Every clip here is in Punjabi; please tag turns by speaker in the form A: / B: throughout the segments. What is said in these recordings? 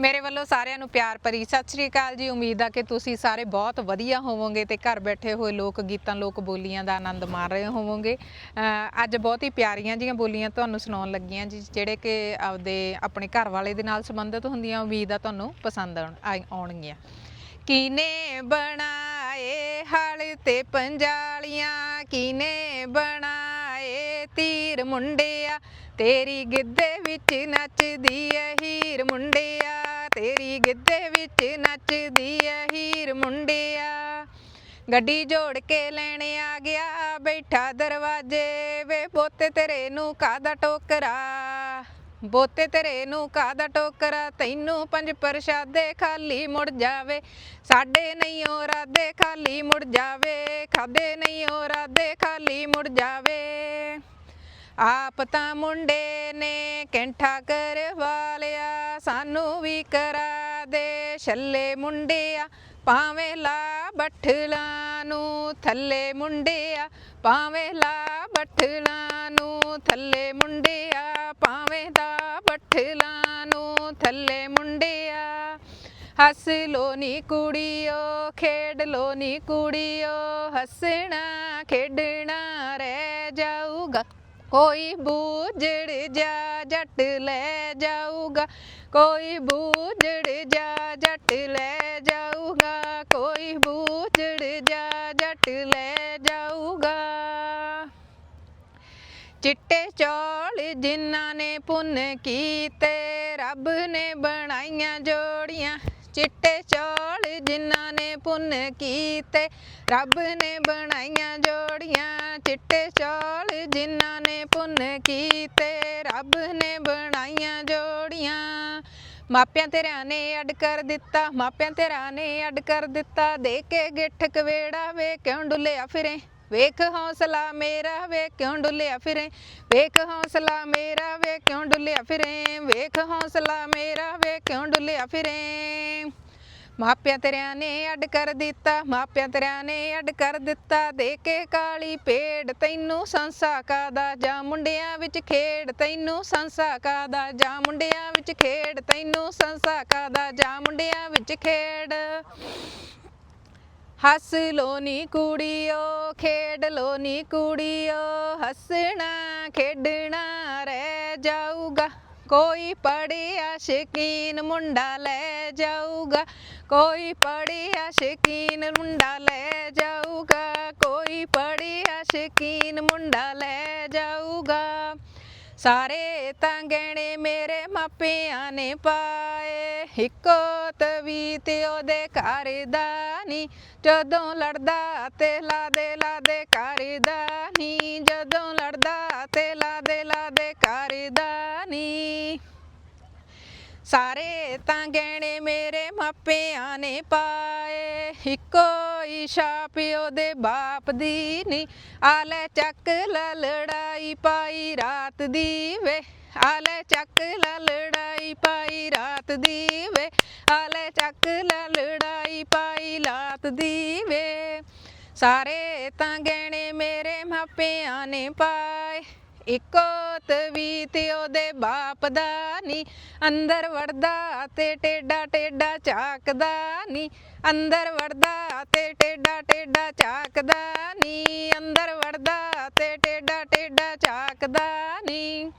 A: ਮੇਰੇ ਵੱਲੋਂ ਸਾਰਿਆਂ ਨੂੰ ਪਿਆਰ ਭਰੀ ਸਤਿ ਸ਼੍ਰੀ ਅਕਾਲ ਜੀ। ਉਮੀਦ ਆ ਕਿ ਤੁਸੀਂ ਸਾਰੇ ਬਹੁਤ ਵਧੀਆ ਹੋਵੋਗੇ ਤੇ ਘਰ ਬੈਠੇ ਹੋਏ ਲੋਕ ਗੀਤਾਂ, ਲੋਕ ਬੋਲੀਆਂ ਦਾ ਆਨੰਦ ਮਾਣ ਰਹੇ ਹੋਵੋਗੇ। ਅੱਜ ਬਹੁਤ ਹੀ ਪਿਆਰੀਆਂ ਜੀਆਂ ਬੋਲੀਆਂ ਤੁਹਾਨੂੰ ਸੁਣਾਉਣ ਲੱਗੀਆਂ ਜੀ, ਜਿਹੜੇ ਕਿ ਆਪਦੇ, ਆਪਣੇ ਘਰ ਵਾਲੇ ਦੇ ਨਾਲ ਸੰਬੰਧਿਤ ਹੁੰਦੀਆਂ। ਉਮੀਦ ਆ ਤੁਹਾਨੂੰ ਪਸੰਦ ਆਉਣ- ਆਈ- ਆਉਣਗੀਆਂ। ਕੀਨੇ ਬਣਾਏ ਹਲ ਤੇ ਪੰਜਾਲੀਆਂ, ਕੀਨੇ ਬਣਾਏ ਤੀਰ ਮੁੰਡਿਆ? ਤੇਰੀ ਗਿੱਧੇ ਵਿੱਚ ਨੱਚਦੀ ਐ ਹੀਰ ਮੁੰਡਿਆ। ਤੇਰੀ ਗਿੱਧੇ ਵਿੱਚ ਨੱਚਦੀ ਐ ਹੀਰ ਮੁੰਡਿਆ। ਗੱਡੀ ਜੋੜ ਕੇ ਲੈਣ ਆ ਗਿਆ, ਬੈਠਾ ਦਰਵਾਜ਼ੇ ਵੇ। ਪੋਤੇ ਤੇਰੇ ਨੂੰ ਕਾਦਾ ਟੋਕਰਾ? ਬੋਤੇ ਤੇਰੇ ਨੂੰ ਕਾਦਾ ਟੋਕਰਾ? ਤੈਨੂੰ ਪੰਜ ਪ੍ਰਸ਼ਾਦੇ ਖਾਲੀ ਮੁੜ ਜਾਵੇ। ਸਾਡੇ ਨਹੀਂ ਓ ਰਾਦੇ ਖਾਲੀ ਮੁੜ ਜਾਵੇ। ਖਾਦੇ ਨਹੀਂ ਓ ਰਾਦੇ ਖਾਲੀ ਮੁੜ ਜਾਵੇ। ਆਪ ਤਾਂ ਮੁੰਡੇ ਨੇ ਕੈਂਠਾ ਕਰਵਾ ਲਿਆ। ਸਾਨੂੰ ਵੀ ਕਰਾ ਦੇ ਛੱਲੇ ਮੁੰਡਿਆ ਪਾਵੇਂ ਲਾ ਬੱਠਲਾਂ ਨੂੰ ਥੱਲੇ ਮੁੰਡਿਆ ਪਾਵੇਂ ਲਾ ਬੱਠਲਾਂ ਨੂੰ ਥੱਲੇ ਮੁੰਡਿਆ ਪਾਵੇਂ ਦਾ ਬੱਠਲਾਂ ਨੂੰ ਥੱਲੇ ਮੁੰਡਿਆ। ਹੱਸ ਲੋ ਨੀ ਕੁੜੀਓ, ਖੇਡ ਲੋ ਨੀ ਕੁੜੀਓ, ਹੱਸਣਾ ਖੇਡਣਾ ਰਹਿ ਕੋਈ ਬੂਝੜ ਜਾ ਜੱਟ ਲੈ ਜਾਊਗਾ, ਕੋਈ ਬੂਝੜ ਜਾ ਜੱਟ ਲੈ ਜਾਊਗਾ, ਕੋਈ ਬੂਝੜ ਜਾ ਜੱਟ ਲੈ ਜਾਊਗਾ। ਚਿੱਟੇ ਚੌਲ ਜਿਨ੍ਹਾਂ ਨੇ ਪੁੰਨ ਕੀਤੇ, ਰੱਬ ਨੇ ਬਣਾਈਆਂ ਜੋੜੀਆਂ ਚਿੱਟੇ ਚੌਲ ਜਿਨ੍ਹਾਂ ਨੇ ਪੁੰਨ ਕੀਤੇ, ਰੱਬ ਨੇ ਬਣਾਈਆਂ ਜੋੜੀਆਂ। ਚਿੱਟੇ ਚੌਲ ਜਿਨ੍ਹਾਂ ਨੇ ਪੁੰਨ ਕੀਤੇ, ਰੱਬ ਨੇ ਬਣਾਈਆਂ ਜੋੜੀਆਂ। ਮਾਪਿਆਂ ਤੇਰਿਆਂ ਨੇ ਅੱਡ ਕਰ ਦਿੱਤਾ, ਮਾਪਿਆਂ ਤੇਰਿਆਂ ਨੇ ਅੱਡ ਕਰ ਦਿੱਤਾ। ਦੇ ਕੇ ਗਿੱਠ ਕਵੇੜਾ ਵੇ ਕਿਉਂ ਡੁੱਲਿਆ ਫਿਰੇ? ਵੇਖ ਹੌਸਲਾ ਮੇਰਾ ਵੇ ਕਿਉਂ ਡੁੱਲਿਆ ਫਿਰੇ? ਵੇਖ ਹੌਸਲਾ ਮੇਰਾ ਵੇ ਕਿਉਂ ਡੁੱਲਿਆ ਫਿਰੇ? ਵੇਖ ਹੌਸਲਾ ਮੇਰਾ ਵੇ ਕਿਉਂ ਡੁੱਲਿਆ ਫਿਰੇ? ਮਾਪਿਆਂ ਤੇਰਿਆਂ ਨੇ ਅੱਡ ਕਰ ਦਿੱਤਾ, ਮਾਪਿਆਂ ਤੇਰਿਆਂ ਨੇ ਅੱਡ ਕਰ ਦਿੱਤਾ। ਦੇ ਕੇ ਕਾਲੀ ਪੇੜ ਤੈਨੂੰ ਸੰਸਾ ਕਾਦਾ? ਜਾਂ ਮੁੰਡਿਆਂ ਵਿੱਚ ਖੇਡ ਤੈਨੂੰ ਸੰਸਾ ਕਾਦਾ? ਜਾਂ ਮੁੰਡਿਆਂ ਵਿੱਚ ਖੇਡ ਤੈਨੂੰ ਸੰਸਾ ਕਾਦਾ? ਜਾਂ ਮੁੰਡਿਆਂ ਵਿੱਚ ਖੇਡ ਹੱਸ ਲੋ ਨੀ ਕੁੜੀਓ ਖੇਡ ਲੋ ਨੀ ਕੁੜੀਓ, ਹੱਸਣਾ ਖੇਡਣਾ ਰਹਿ ਜਾਊਗਾ। ਕੋਈ ਪੜਿਆ ਸ਼ਕੀਨ ਮੁੰਡਾ ਲੈ ਜਾਊਗਾ। ਕੋਈ ਪੜਿਆ ਸ਼ਕੀਨ ਮੁੰਡਾ ਲੈ ਜਾਊਗਾ। ਕੋਈ ਪੜਿਆ ਸ਼ਕੀਨ ਮੁੰਡਾ ਲੈ ਜਾਊਗਾ। ਸਾਰੇ ਤਾਂ ਗਹਿਣੇ ਮੇਰੇ ਮਾਪਿਆਂ ਨੇ ਪਾਏ, ਇੱਕੋ ਤਵੀ ਤੇ ਉਹਦੇ ਘਰ ਦਾ ਨੀ ਜਦੋਂ ਲੜਦਾ ਤੇ ਲਾਦੇ ਲਾਦੇ ਘਰ ਦਾ ਨੀ ਜਦੋਂ ਲੜਦਾ ਤੇ ਲਾਦੇ ਲਾਦੇ ਘਰ ਦਾ ਨੀ ਸਾਰੇ ਤਾਂ ਗਹਿਣੇ ਮੇਰੇ ਮਾਪਿਆਂ ਨੇ ਪਾਏ, ਇੱਕੋ ਹੀ ਪਿਓ ਦੇ ਬਾਪ ਦੀ ਨੀ। ਆਲੇ ਚੱਕ ਲੜਾਈ ਪਾਈ ਰਾਤ ਦੀ ਵੇ ਆਲੇ ਚੱਕ ਲੜਾਈ ਪਾਈ ਰਾਤ ਦੀ ਵੇ। ਚੱਕ ਲੈ ਲੜਾਈ ਪਾਈ ਲਾਤ ਦੀ ਵੇ ਸਾਰੇ ਤਾਂ ਗਹਿਣੇ ਮੇਰੇ ਮਾਪਿਆਂ ਨੇ ਪਾਏ। ਇੱਕੋ ਤਵੀ ਤੇ ਉਹਦੇ ਬਾਪ ਦਾ ਨੀ। ਅੰਦਰ ਵੜਦਾ ਤੇ ਟੇਡਾ ਟੇਡਾ ਝਾਕਦਾ ਨੀ। ਅੰਦਰ ਵੜਦਾ ਤੇ ਟੇਡਾ ਟੇਡਾ ਝਾਕਦਾ ਨੀ। ਅੰਦਰ ਵੜਦਾ ਤੇ ਟੇਡਾ ਟੇਡਾ ਝਾਕਦਾ ਨੀ।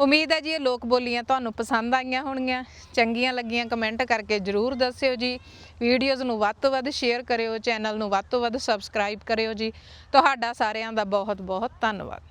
A: ਉਮੀਦ ਹੈ ਜੀ ਇਹ ਲੋਕ ਬੋਲੀਆਂ ਤੁਹਾਨੂੰ ਪਸੰਦ ਆਈਆਂ ਹੋਣਗੀਆਂ। ਚੰਗੀਆਂ ਲੱਗੀਆਂ ਕਮੈਂਟ ਕਰਕੇ ਜਰੂਰ ਦੱਸਿਓ ਜੀ। ਵੀਡੀਓਜ਼ ਨੂੰ ਵੱਧ ਤੋਂ ਵੱਧ ਸ਼ੇਅਰ ਕਰਿਓ, ਚੈਨਲ ਨੂੰ ਵੱਧ ਤੋਂ ਵੱਧ ਸਬਸਕ੍ਰਾਈਬ ਕਰਿਓ ਜੀ। ਤੁਹਾਡਾ ਸਾਰਿਆਂ ਦਾ ਬਹੁਤ ਬਹੁਤ ਧੰਨਵਾਦ।